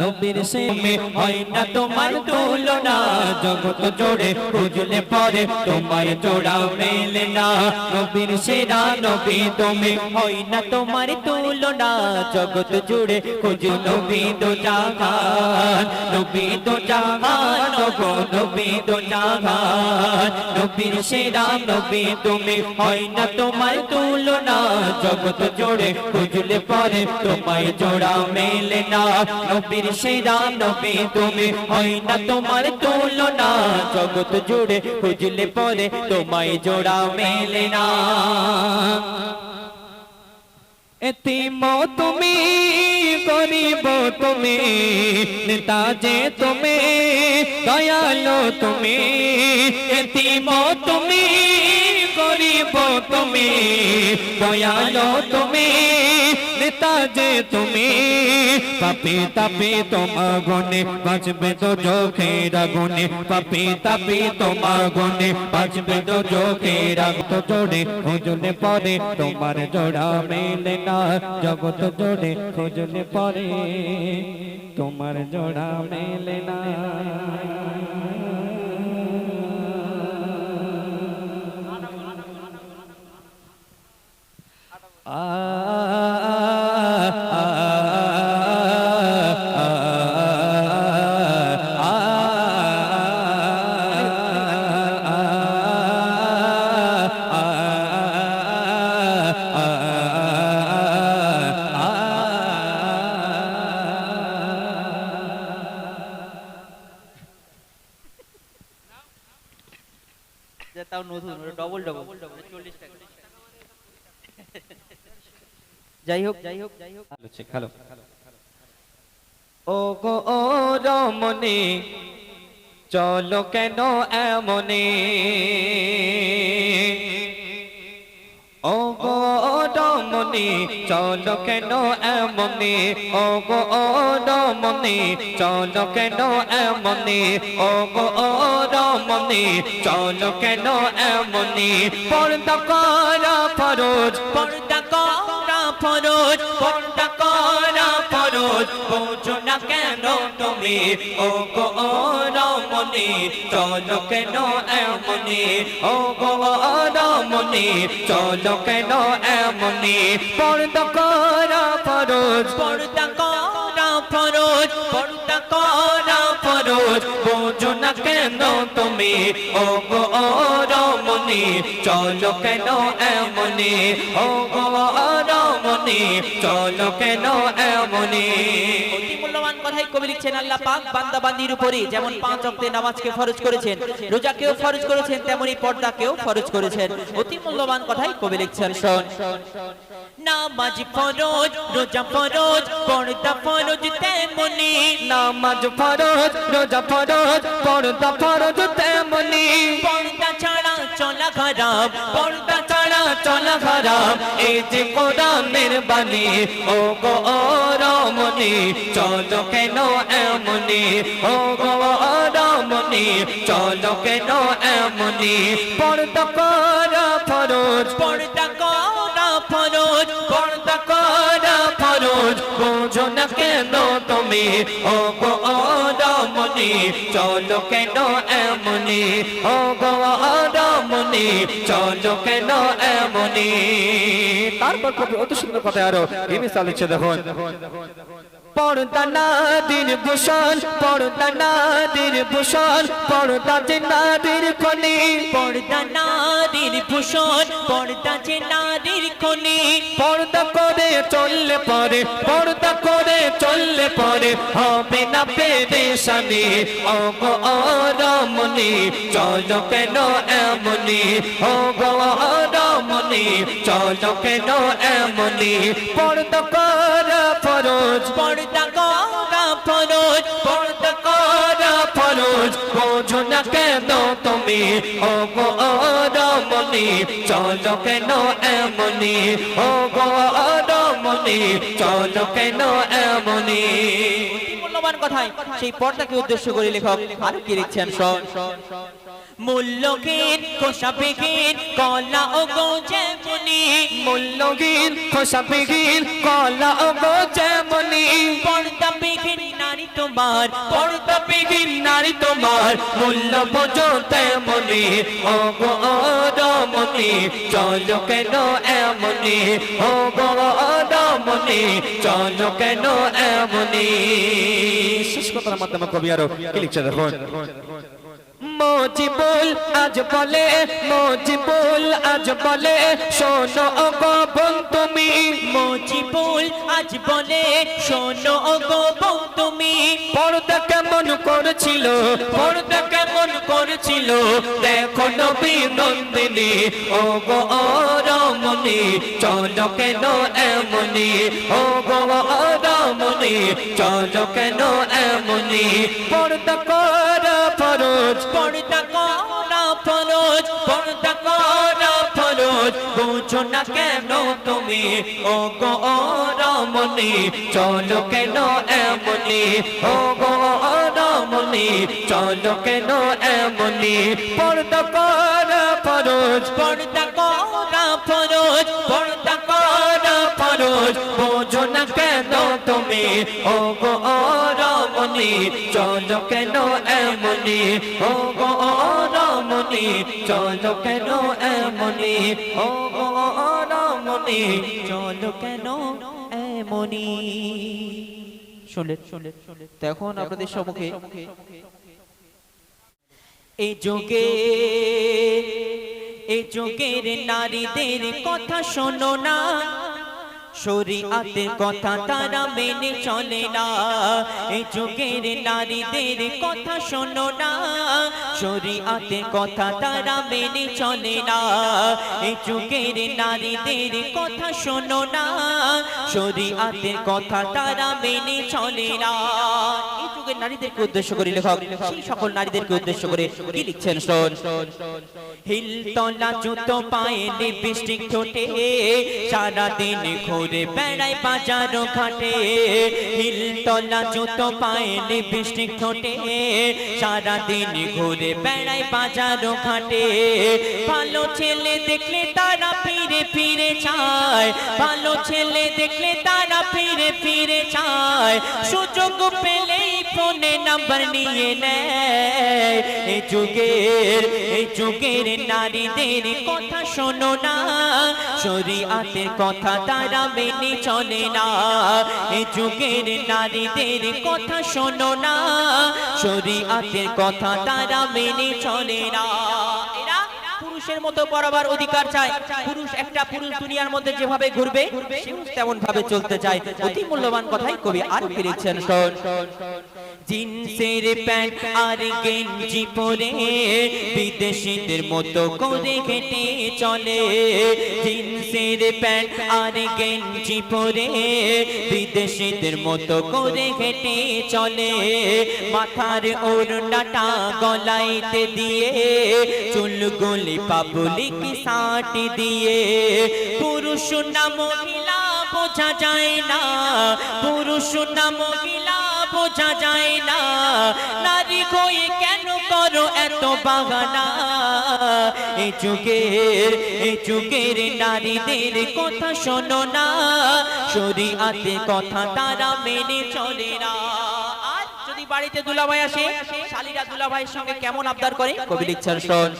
নবীর সে হয় না তোমার তুলনা জগৎ জোড়ে খুঁজলে পরে তোমার জোড়া মেলে না। নবীর সেরা নবী তুমি হয় না তোমার তুলনা। জগৎ জুড়ে খুঁজ নবী দো নবী দো নবো দো নবীর সেরা নবী তুমি হয় না তোমার তুলনা। জগৎ জোড়ে খুঁজলে পরে তোমায় জোড়া মেলে না। নবীর সেরা নবী তুমি হয় না তোমার তুলনা জগৎ জুড়ে খুঁজলে পরে তোমায় জোড়া মেলে না। এতিম তুমি, গরিব তুমি, নেতা যে তুমি, দয়ালো তুমি, এতিম তুমি গরিব তুমি, দয়ালো তুমি, নেতা তুমি। পাপি তাপি তোমার গনে বাঁচবে তো চোখের আগুনে। পাপি তাপি তোমার গনে বাঁচবে তো চোখের আগুন। জোড়ে খুঁজলে পরে তোমার জোড়া মেলে না। জগৎ জোড়ে খুঁজলে পরে তোমার জোড়া মেলে না। যে যাই হোক যাই হোক যাই হোক খালো ও গো ও রমনে চলো কেন এমনে? ও গো রমনে চলো কেন এমনে? ও গো রমনে চলো কেন এমনে? ও গো রমনে চলো কেন এমনে? পর্দা করা ফরজ পর্দা ফরজ পর্দা করা ফরজ? বোঝো না কেন তুমি? ও গো রমনে চলো কেন এমনে? ও গো রমনে চলো কেন এমনে? পর্দা করা ফরজ। পর্দা করা ফরজ। পর্দা করা ফরজ। বোঝো না কেন তুমি? ও গো রমনে চলো কেন এমনে? ও গো চলো কেন এমনে? মূল্যবান কথাই কবি লিখছেন আল্লাহ পাক বান্দা বান্দির উপরে। যেমন পাঁচ অক্টে নামাজকে ফরজ করেছেন রোজাকেও ফরজ করেছেন তেমনি পর্দাকেও ফরজ করেছেন। অতি মূল্যবান কথাই কবি লিখছেন শোন। নামাজ ফরজ রোজা ফরজ পর্দা ফরজ তেমনি। নামাজ ফরজ রোজা ফরজ পর্দা ফরজ তেমনি। চলা খারাপ পর্দা ছাড়া চলা খারাপ। এই যে কোরআনের বাণী ও গো রমণী, চলো কেন এমনি? ও গো রমণী, চলো কেন এমনি? পর্দা করা ফরজ, পর্দা করা ফরজ, পর্দা করা ফরজ। বোঝো না কেন তুমি ও গো রমণী চলো কেন এমনি? ও গো রমণী চলো কেন এমনি? তারপর কবি অত সুন্দর কথা আরও কি মিসাল দেখুন। পর্দা নাদির ভূষণ পর্দা নাদির ভূষণ পর্দা যে নাদির খনি। পর্দা নারীর ভূষণ পর্দা যে নারীর খনি। পর্দা করে চললে পরে পর্দা করে হবে না পেরেশানি অগ অরমনি চল কেন এমনি? অগ অরমনি চলো কেন এমনি? পর্দা কর ফরজ, পর্দা কর ফরজ কেন তুমি? ও গো রমণী চলো কেন এমনি? ও গো রমণী চলো কেন এমনি? মূল্যবান সেই পর্দাকে উদ্দেশ্য করে লেখক আর কি লিখছেন শোন মূল্যহীন খোসাবিহীন কলা ও গো যেমনি। মূল্যহীন খোসাবিহীন কলা গো যেমনি। পর্দাবিহীন নারী তোমার। পর্দাবিহীন নারী তোমার। মূল্য বোঝো তেমনি। ও গো রমনি চলো কেন এমনি? ও গো রমনি চলো কেন এমনি শেষ কথার মাধ্যমে কবি আরও লিখছে দেখুন? মজিবুল আজ বলে, মজিবুল আজ বলে, শোনো গো বোন তুমি। মজিবুল আজ বলে, শোনো ও গো বউ তুমি। পর্দা কেমন করেছিল, পর্দা কেমন করেছিল, দেখো নবী নন্দিনী, ও গো রমণী, চলো কেন এমনি? ও গো রমণী, চলো কেন এমনি? পর্দা কর ফরজ, পর্দা বুঝো না কেন তুমি? ও গো রমণী চলো কেন এমনি? ও গো রমণী চলো কেন এমনি? পর্দা কর ফরজ। পর্দা করা ফরজ। পর্দা কর ফরজ। বুঝো না কেন তুমি? ও গো রমণী চলো কেন এমনি? ও গো রমণী চলো কেন এমনি? ও গো রমণী চলো কেন এমনি? শুনলেন তো এখন আপনাদের সম্মুখে এই যুগে এই যুগের নারীদের কথা শোনো না। শরীআতের কথা তারা মেনে চলে না। এই যুগের নারীদের কথা শোনো না। শরীয়তের কথা তারা মেনে চলে না। এই যুগের নারীদের কথা শোনো না। শরীয়তের কথা তারা মেনে চলে না। যুগের নারীদেরকে উদ্দেশ্য করে লেখক, সেই সকল নারীদেরকে উদ্দেশ্য করে কি লিখছেন? শোন। হিল জুতো পায়ে লিপস্টিক ঠোঁটে, সারা ঘুরে বেড়ায় বাজার ঘাটে। হিল জুতো পায়ে লিপস্টিক ঠোঁটে, সারা ঘুরে বেড়ায় বাজার ঘাটে। ভালো ছেলে দেখলে তারা ফিরে ফিরে চায়। ভালো ছেলে দেখলে তারা ফিরে ফিরে চায়। সুযোগ পেলেই ফোনে নাম্বার নিয়ে নেয়। এই যুগের এই যুগের নারীদের কথা শোনো না। শরীআতের কথা তারা মেনে চলে না। এই যুগের নারীদের কথা শোনো না। শরীআতের কথা তারা মেনে চলে না। পুরুষের মতো বরাবর অধিকার চায় পুরুষ একটা পুরুষ দুনিয়ার মধ্যে যেভাবে ঘুরবে তেমন ভাবে চলতে চায় অতি মূল্যবান কথাই কবি আর ফিরেছেন জিন্সের প্যান্ট আর গেঞ্জি পরে বিদেশিদের মতো করে হেঁটে চলে। জিন্সের প্যান্ট আর গেঞ্জি পরে বিদেশিদের মতো করে হেঁটে চলে। মাথার ওড়নাটা গলাইতে দিয়ে, চুলগুলি পাবলিক সাট দিয়ে। পুরুষ না মহিলা বোঝা যায় না, পুরুষ না মহিলা বোঝা যায় না। নারী হয়ে কেন করো এত বাগানা এই যুগের এই যুগের নারীদের কথা শোনো না। শরীয়তে কথা তারা মেনে চলে না। বাড়িতে দুলাভাই আসে, শালীরা দুলাভাইয়ের সঙ্গে কেমন আবদার করে? কবি লিখছেন, শোন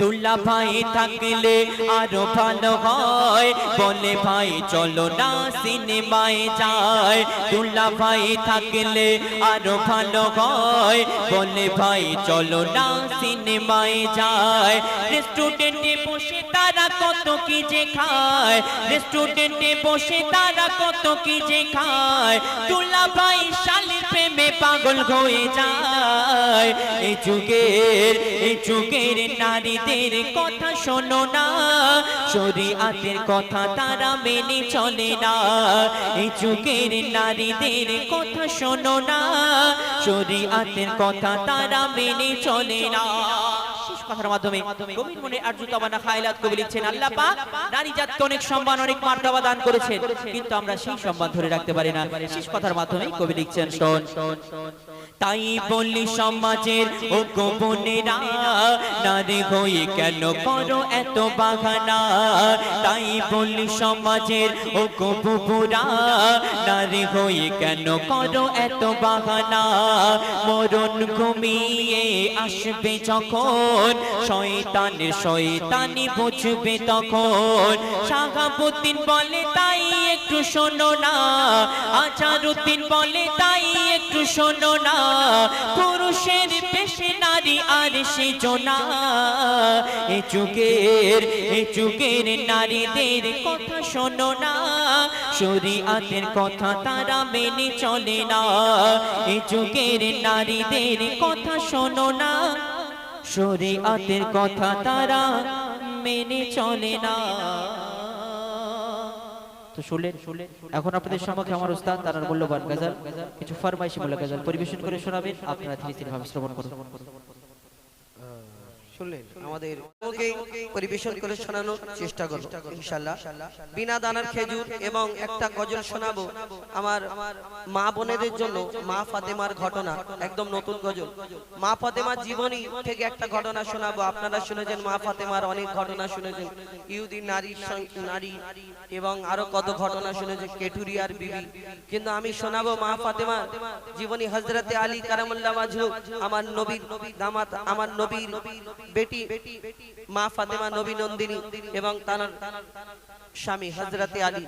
দুল্লা ভাই থাকলে আরও ভালো হয়। বলে, ভাই, চলো না সিনেমায় যায় দুল্লা ভাই থাকলে আরও ভালো হয়। বলে, ভাই, চলো না সিনেমায় যায় রেস্টুরেন্টে বসে তারা কত কি যে খায়। রেস্টুরেন্টে বসে তারা কত কি যে খায়। দুল্লা ভাই শালির প্রেমে পাগল হয়ে যায়। এই যুগের এই যুগের নারীদের কথা শোনো না। শরীআতের কথা তারা মেনে চলে না। এই যুগের নারীদের কথা শোনো না। শরীআতের কথা তারা মেনে চলে না। কথার মাধ্যমে। কবির মনে আর্যুতাবানা খায়লাত কবি লিখছেন আল্লাহ পাক নারী জাতকে অনেক সম্মান অনেক মার্তবা দান করেছেন। কিন্তু আমরা সেই সম্মান ধরে রাখতে পারি না। শেষ কথার মাধ্যমে কবি লিখছেন শোন তাই বলি সমাজের ও গোপনেরা নারী হয়ে কেন করো এত বাহানা? তাই বলি সমাজের ও গোপুরা নারী হয়ে কেন করো এত বাহানা? মরণ ঘুমিয়ে আসবে যখন শয়তানের শয়তানি বুঝবে তখন শাহাবুদ্দিন বলে, তাই একটু শোনো না। আচারুদ্দিন বলে, তাই একটু শোনো না। পুরুষের পেশে নারী আর সে জোনা এ যুগের এ যুগের নারীদের কথা শোনো না। শরীয়তের কথা তারা মেনে চলে না। এ যুগের নারীদের কথা শোনো না। শরীয়তের কথা তারা মেনে চলে না। তো শুনলেন, এখন আপনাদের সম্মুখে আমার উস্তাদ তার মূল্যবান গজল, কিছু ফরমাইশি মূল্য গজল পরিবেশন করে শোনাবেন। আপনারা ধীরে ধীরে ভাবে শ্রবণ করুন। শুনলেন? আমাদের পরিবেশন করে শোনানোর চেষ্টা করব ইনশাআল্লাহ। বিনা দানার খেজুর এবং একটা গজল শোনাবো আমার মা বোনেদের জন্য মা ফাতেমার ঘটনা একদম নতুন গজল। মা ফাতেমার জীবনী থেকে একটা ঘটনা শোনাবো। আপনারা শুনেছেন মা ফাতেমার অনেক ঘটনা শুনেছেন। ইহুদি নারী নারী এবং আরও কত ঘটনা শুনেছেন কেঠুরিয়ার বিবি। কিন্তু আমি শোনাবো মা ফাতেমা জীবনী হজরতে আলী কারামুল্লাহ মাজহু আমার নবীর দামাত আমার নবীর বেটি, মা ফাতেমা নবী নন্দিনী এবং তার স্বামী হজরতে আলী।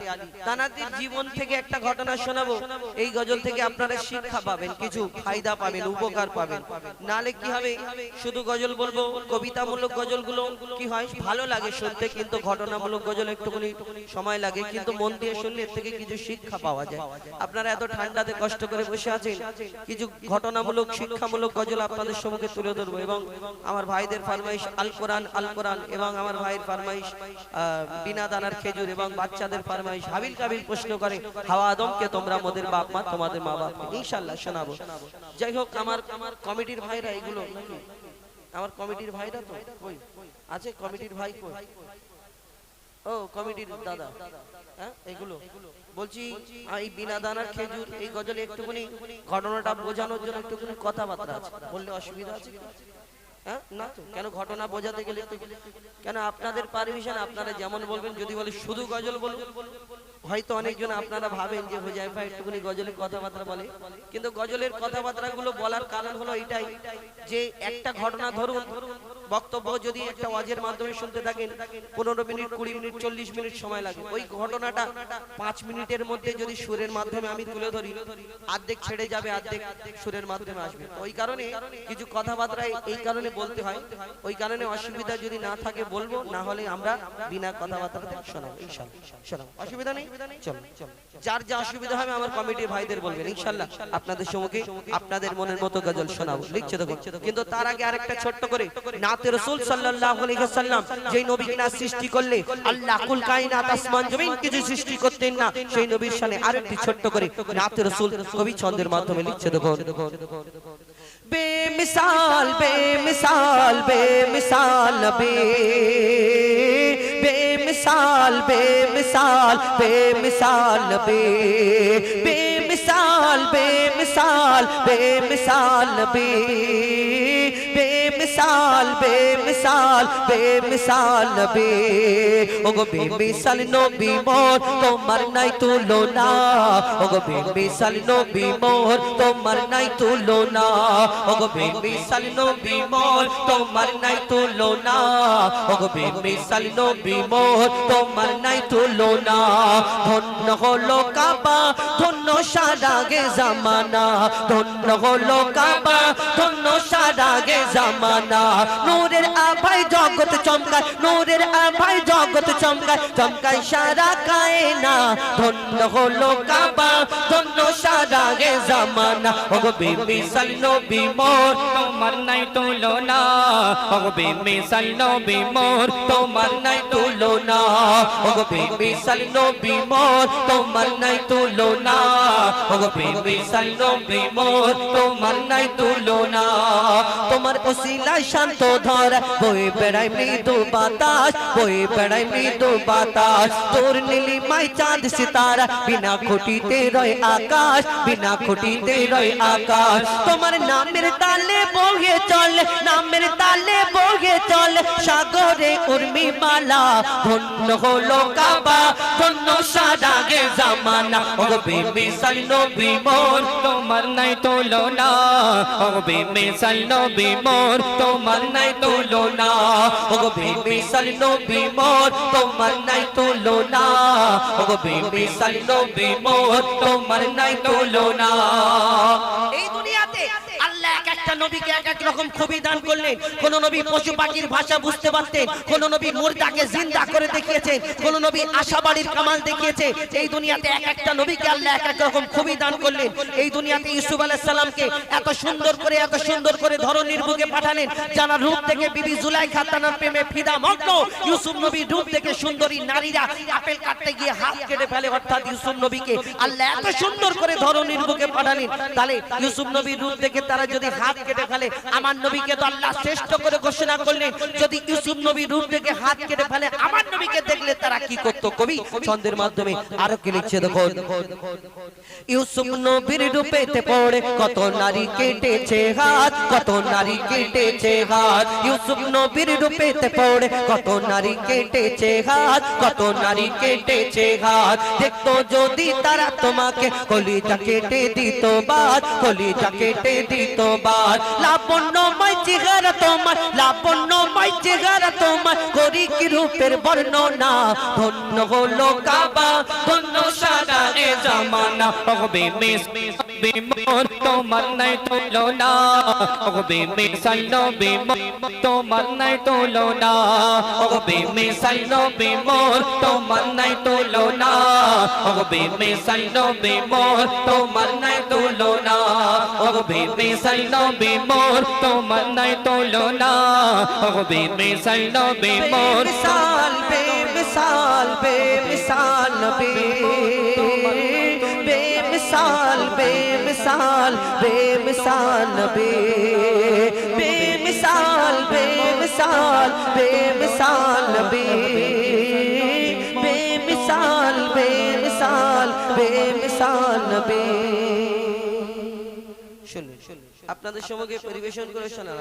তানাদের জীবন থেকে একটা ঘটনা শোনাবো। এই গজল থেকে আপনারা শিক্ষা পাবেন, কিছু ফায়দা পাবেন, উপকার পাবেন। নালে কি হবে? শুধু গজল বলব, কবিতামূলক গজলগুলো কি হয়? ভালো লাগে শুনতে, কিন্তু ঘটনামূলক গজল একটুখানি সময় লাগে, কিন্তু মন দিয়ে শুনলে এর থেকে কিছু শিক্ষা পাওয়া যায়। আপনারা এত ঠান্ডাতে কষ্ট করে বসে আছেন, কিছু ঘটনামূলক, শিক্ষামূলক গজল আপনাদের সম্মুখে তুলে ধরবো এবং আমার ভাইদের ফরমাইশ, আল কোরআন আল কোরআন এবং আমার ভাইয়ের ফরমাইশ বিনা দানার খেজুর এবং বাচ্চাদের ফরমাইশ হাবিল কাবিল প্রশ্ন করে, হাওয়া আদমকে তোমরা মোদের বাপ মা, তোমাদের মা বাপ ইনশাল্লাহ শোনাবো। যাই হোক, আমার কমিটির ভাইরা এগুলো আমার কমিটির ভাইরা তো? কই? আছে কমিটির ভাই কই? ও, কমিটির দাদা। হ্যাঁ এগুলো। বলছি এই বিনা দানার খেজুর, এই গজলে একটুখানি ঘটনাটা বোঝানোর জন্য একটুখানি কথাবার্তা আছে। বললে অসুবিধা আছে? হ্যাঁ? না তো। কেন ঘটনা বোঝাতে গেলে কেন আপনাদের পারমিশন আপনারা যেমন বলবেন, যদি বলে শুধু গজল বলুন। হয়তো অনেকজন আপনারা ভাবেন যে হুজাইফা একটুখানি গজলের কথাবার্তা বলে। কিন্তু গজলের কথাবার্তাগুলো বলার কারণ হলো এটাই যে একটা ঘটনা ধরুন বক্তব্য যদি একটা ওয়াজের মাধ্যমে শুনতে থাকেন, পনেরো মিনিট, কুড়ি মিনিট, চল্লিশ মিনিট সময় লাগে। ওই ঘটনাটা পাঁচ মিনিটের মধ্যে যদি সুরের মাধ্যমে আমি তুলে ধরি, অর্ধেক ছেড়ে যাবে, অর্ধেক সুরের মাধ্যমে আসবে। ওই কারণে কিছু কথাবার্তা এই কারণে বলতে হয়, ওই কারণে অসুবিধা যদি না থাকে বলব, না হলে আমরা বিনা কথাবার্তাতে শোনাবো ইনশাল্লাহ অসুবিধা নেই? চলো যার যা অসুবিধা হবে আমার কমিটির ভাইদের বলবেন ইনশাল্লাহ আপনাদের সম্মুখে আপনাদের মনের মতো গজল শোনাবো। লিখছে দেখো কিন্তু তার আগে আরেকটা ছোট্ট করে নাতে রসুল সাল্লাল্লাহু আলাইহি ওয়াসাল্লাম যেই নবীকে না সৃষ্টি করলে, আল্লাহ কুল কায়নাত আসমান জমিন কিছু সৃষ্টি করতেন না, সেই নবীর শানে আরেকটি ছোট্ট করে নাতে রসুল কবি ছন্দের মাধ্যমে লিখছে দেখো বেমিসাল বেমিসাল বেমিসাল নবী বেমিসাল বেমিসাল বেমিসাল নবী বেমিসাল বেমিসাল বেমিসাল নবী বেমিসাল বেমিসাল বেমিসাল নবী ওগো বেমিসাল নবী মোর তোমার নাই তুলনা ওগো বেমিসাল নবী মোর তোমার নাই তুলনা ওগো বেমিসাল নবী মোর তোমার নাই তুলনা ওগো বেমিসাল নবী মোর তোমার নাই তুলনা ধন্য হলো কাবা ধন্য সারাগে জামানা ধন্য হলো কাবা ধন্য সারাগে জামানা। নূরের আভাই জগৎ চমকায়, নূরের আভাই জগৎ চমকায়। চমকায় সারা কায়না, ধন্য হলো কাবা, ধন্য সারাগে জামানা। ওগো বিবি সাল্লো বিমোর তোমার নাই তুলনা। হবে মিসাল নবী মোর, তোমার নাই তুলনা। ওগো বিবি সাল্লো বিমোর তোমার নাই তুলনা। ওগো বিবি সাল্লো বিমোর তোমার নাই তুলনা। তোমার ওসিলা শিলায় শান্ত ধর বয়ে বেড়ায় মৃদু বাতাস বয়ে বেড়ায় মৃদু বাতাস। তোর নীলিমায় চাঁদ সিতারা, বিনা খুঁটিতে রয় আকাশ, বিনা খুঁটিতে রয় আকাশ। তোমার নামের তালে বহে চলে, নামের তালে বহে চলে, সাগরে উর্মি মালা, ধন্য হলো কাবা, ধন্য সারাগে জামানা। ও বেমিসাল নবী মোর তোমার নাই তুলনা। ও বেমিসাল নবী মোর, তোমার নাই তুলনা। ও বেমিসাল নবী মোর, তোমার নাই তুলনা। ও বেমিসাল নবী মোর, তোমার নাই এই আল্লাহ এক একটা নবীকে এক এক রকম খুবই দান করলেন। কোন নবী পশু পাখির ভাষা বুঝতে পারতেন, কোন নবী মুর্দাকে জিন্দা করে দেখিয়েছেন, কোন নবী আশাবাড়ির কামাল দেখিয়েছে এই দুনিয়াতে এক একটা নবীকে আল্লাহ এক এক রকম খুবই দান করলেন। এই দুনিয়াতে ইউসুফ আলাইহিস সালামকে এত সুন্দর করে, এত সুন্দর করে ধরনীর বুকে পাঠালেন, যারা রূপ থেকে বিবি জুলাইখা তানার প্রেমে ফিদা মগ্ন, ইউসুফ নবীর রূপ থেকে সুন্দরী নারীরা আপেল কাটতে গিয়ে হাত কেটে ফেলে, অর্থাৎ ইউসুফ নবীকে আল্লাহ এত সুন্দর করে ধরনীর বুকে পাঠালেন। তাহলে ইউসুফ নবীর রূপ থেকে তারা যদি হাত কেটে ফেলে আমার নবীকে তো আল্লাহ শ্রেষ্ঠ করে ঘোষণা করলেন। যদি ইউসুফ নবীর রূপ থেকে হাত কেটে ফেলে, আমার নবীকে দেখলে তারা কি করতো কবি? ছন্দের মাধ্যমে আরও কি লিখছে দেখো ইউসুফ নবীর রূপেতে পড়ে, কত নারী কেটেছে হাত, কত নারী কেটেছে হাত। ইউসুফ নবীর রূপেতে পড়ে, কত নারী কেটেছে হাত, কত নারী কেটেছে হাত। দেখতো যদি তারা তোমাকে কলিজা কেটে দিত বাদ, কলিজা কেটে দিত বাদ। লাবণ্যময় চেহারা তোমার লাবণ্যময় চেহারা তোমার। করি কি রূপের বর্ণনা, ধন্য হলো কাবা, ধন্য সারা জামানা। হবে বেমিসাল মোর তোমার নাই তুলনা ও বেমিসাল নবী মোর তোমার নাই তুলনা ও বেমিসাল নবী মোর তোমার নাই তুলনা ও বেমিসাল নবী মোর তোমার নাই তুলনা ও বেমিসাল নবী মোর তোমার নাই তুলনা ও বেমিসাল নবী মোর বেমিসাল বেমিসাল বেমিসাল নবী। বেমিসাল বেমিসাল বেমিসাল নবী বেমিসাল বেমিসাল বেমিসাল নবী বেমিসাল বেমিসাল বেমিসাল নবী শুনুন আপনাদের সঙ্গে পরিবেশন করে শোনালাম